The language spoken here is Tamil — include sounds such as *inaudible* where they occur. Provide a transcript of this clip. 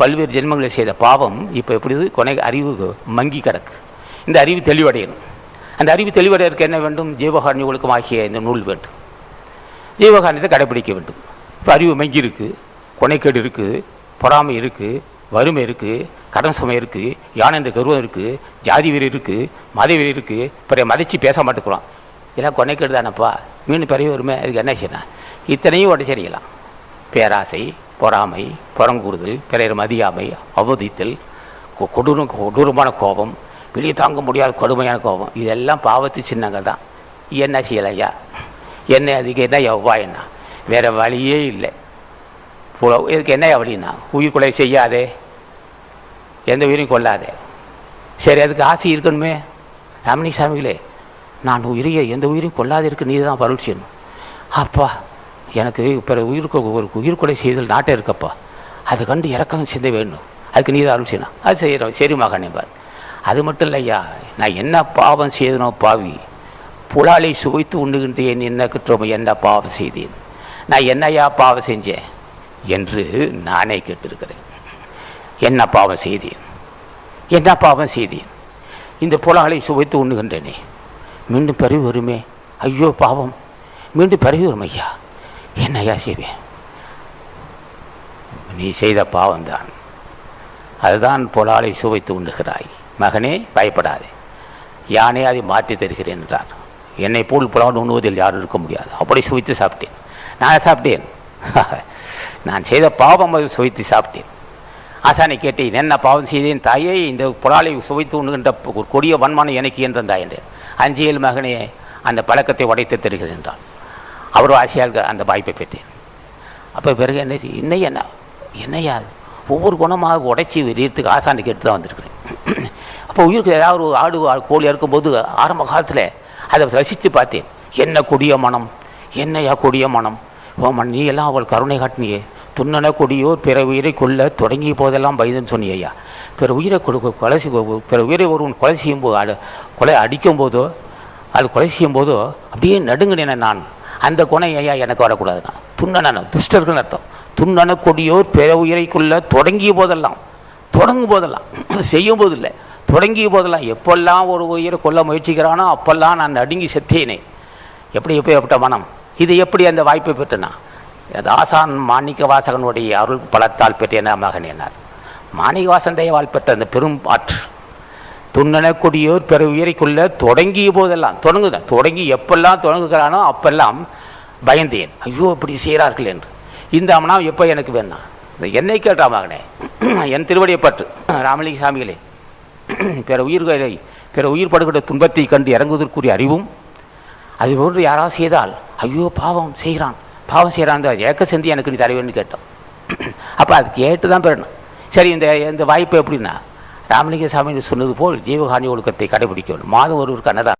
பல்வேறு ஜென்மங்களை செய்த பாவம் இப்போ எப்படி இது? கொனை அறிவு மங்கி கிடக்கு. இந்த அறிவு தெளிவடையணும். அந்த அறிவு தெளிவடைவதற்கு என்ன வேண்டும்? ஜீவகாரணி ஒழுக்கம் ஆகிய இந்த நூல் வேண்டும். ஜீவகாரணத்தை கடைபிடிக்க வேண்டும். இப்போ அறிவு மங்கி இருக்குது கொனைக்கேடு இருக்குது பொறாமை இருக்குது வறுமை இருக்குது கடன் சுமை இருக்குது யானை என்ற கருவம் இருக்குது ஜாதி வீரர் இருக்குது மத வெறி இருக்குது பிறைய மதித்து பேச மாட்டேங்கிறோம் இதெல்லாம் கொனைக்கேடு தானப்பா. மீன் பிறகு வருமே அதுக்கு என்ன செய்யணும் இத்தனையும் உடச்சரிக்கலாம் பேராசை பொறாமை புறங்கூறுதல் பிறர் மதியாமை அவதித்தல் கொ- கொடூரம் கொடூரமான கோபம் வெளியே தாங்க முடியாத கொடுமையான கோபம் இதெல்லாம் பாவத்து சின்னங்கள் தான். என்ன செய்யலையா? என்ன அதுக்கு என்ன எவ்வா என்ன? வேற வழியே இல்லை. இதுக்கு என்ன வழின்னா உயிர் கொலை செய்யாதே. எந்த உயிரையும் கொள்ளாதே சரி அதுக்கு ஆசை இருக்கணுமே. ரமணி சாமிகளே நான் உயிரையை எந்த உயிரையும் கொல்லாது இருக்கு நீ தான் பருள் செய்யணும். அப்பா எனக்கு பிற உயிருக்கு ஒரு உயிர்கொலை செய்தல் நாட்டை இருக்கப்பா. அது கண்டு இறக்கம் சிந்தை வேணும் அதுக்கு நீ தான் அருள் செய்யணும். அது செய்கிறோம் சரி மகனே அது மட்டும் இல்லையா நான் என்ன பாவம் செய்தனோ பாவி. புலாலை சுவைத்து உண்ணுகின்றேன். என்ன கிட்டோமோ என்ன பாவம் செய்தேன். நான் என்னையா பாவம் செஞ்சேன்? என்று நானே கேட்டிருக்கிறேன். என்ன பாவம் செய்தேன்? என்ன பாவம் செய்தேன்? இந்த புலாலை சுவைத்து உண்ணுகின்றேனே. மீண்டும் பிறகு வருமே? ஐயோ பாவம். மீண்டும் பிறகு வரும் ஐயா. என்னையா செய்வேன் நீ செய்த பாவம்தான். அதுதான் புலாலை சுவைத்து உண்ணுகிறாய். மகனே பயப்படாதே. யானே அதை மாற்றி தருகிறேன் என்றார் என்னை போல் புலால் உண்ணுவதில் யாரும் இருக்க முடியாது. அப்படி சுவைத்து சாப்பிட்டேன். நான் சாப்பிட்டேன். *laughs* நான் செய்த பாவம் அதை சுவைத்து சாப்பிட்டேன். ஆசானை கேட்டேன் என்ன பாவம் செய்தேன் தாயே? இந்த புலாலை சுவைத்து உண்ணுகின்ற ஒரு கொடிய வன்மானம் எனக்கு என்றான் என்றேன். அஞ்சியல் மகனே அந்த பழக்கத்தை உடைத்து தருகிறேன் என்றான். அவர் ஆசையால் அந்த வாய்ப்பை பெற்றேன். அப்போ பிறகு என்ன செய்ய என்னையா என்ன என்னையா ஒவ்வொரு குணமாக உடைச்சி வெறியத்துக்கு ஆசானை கேட்டு தான் வந்திருக்கிறேன். அப்போ உயிருக்கு ஏதாவது ஒரு ஆடு கோழி இருக்கும்போது ஆரம்ப காலத்தில் அதை ரசித்து பார்த்தேன். என்ன கொடிய மனம் என்னையா கொடிய மனம்? ஓ நீ எல்லாம் அவள் கருணை காட்டினியே. துண்ணன கொடியோர் பிற உயிரை கொல்ல தொடங்கிய போதெல்லாம் பயதுன்னு சொன்னியா பிற உயிரை கொடுக்க கொலை பிற உயிரை ஒருவன் கொலை செய்யும் போது கொலை அடிக்கும் போதோ அது கொலை செய்யும் போதோ அப்படியே நடுங்கினேன் நான். அந்த குணம் ஐயா எனக்கு வரக்கூடாதுண்ணா துண்ணன துஷ்டர்கள் அர்த்தம். துண்ணன கொடியோர் பிற உயிரைக்குள்ள தொடங்கிய போதெல்லாம் தொடங்கும் போதெல்லாம் செய்யும் போது இல்லை தொடங்கிய போதெல்லாம் எப்பெல்லாம் ஒரு உயிரை கொல்ல முயற்சிக்கிறானோ அப்பெல்லாம் நான் நடுங்கி செத்தேனே. எப்படி எப்படிப்பட்ட மனம்? இது எப்படி அந்த வாய்ப்பை பெற்றனா? தாசான் மாணிக்க வாசகனுடைய அருள் பலத்தால் பெற்றேன மகன் என்னார்? மாணிக்க வாசன் தயவால் பெற்ற அந்த பெரும் ஆற்று. துண்ணன கொடியோர் பிற கொள்ள தொடங்கிய போதெல்லாம் தொடங்குதான் தொடங்கி எப்பெல்லாம் தொடங்குகிறானோ அப்பெல்லாம் பயந்தேன். ஐயோ இப்படி செய்கிறார்கள் என்று. இந்த அமனா எப்போ எனக்கு வேணாம் இந்த என்னை கேட்டா மகனே. *clears throat* என் திருவடியை பற்று *clears throat* ராமலிங்க சாமிகளே. *clears throat* பிற உயிர்களை பிற உயிர் படுகிற துன்பத்தை கண்டு இறங்குவதற்குரிய அறிவும் அது போன்று யாராவது செய்தால் ஐயோ பாவம் செய்கிறான். பாவம் செய்கிறான் அந்த ஏக்க செஞ்சு எனக்கு நீ தரவேன்னு கேட்டோம். அப்போ அது கேட்டு தான் பெறணும். சரி இந்த இந்த வாய்ப்பு எப்படின்னா ராமலிங்க சாமி சொன்னது போல் ஜீவகாணி ஒழுக்கத்தை கடைபிடிக்க வேண்டும் மாதம் ஒருவருக்கு அன்னதானம்.